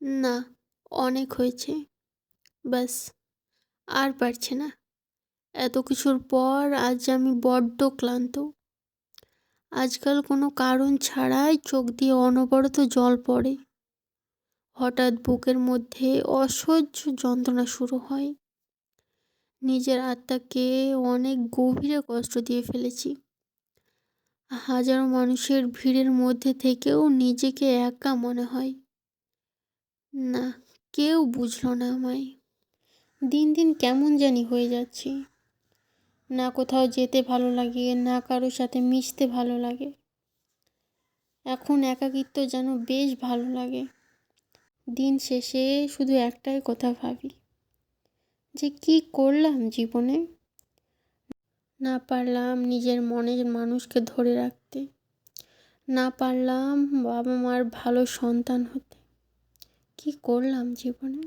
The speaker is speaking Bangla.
না, অনেক হয়েছে। ব্যাস, আর পারছে না। এত কিছুর পর আজ আমি বড্ড ক্লান্ত। আজকাল কোনো কারণ ছাড়াই চোখ দিয়ে অনবরত জল পড়ে। হঠাৎ বুকের মধ্যে অসহ্য যন্ত্রণা শুরু হয়। নিজের আত্মাকে অনেক গভীরে কষ্ট দিয়ে ফেলেছি। হাজারো মানুষের ভিড়ের মধ্যে থেকেও নিজেকে একা মনে হয়। না, কেউ বুঝলো না আমায়। দিন দিন কেমন জানি হয়ে যাচ্ছি। না কোথাও যেতে ভালো লাগে, না কারোর সাথে মিশতে ভালো লাগে। এখন একাকিত্ব যেন বেশ ভালো লাগে। দিন শেষে শুধু একটাই কথা ভাবি, যে কি করলাম জীবনে? না পারলাম নিজের মনের মানুষকে ধরে রাখতে। না পারলাম বাবা মার ভালো সন্তান হতে। কি করলাম জীবনে?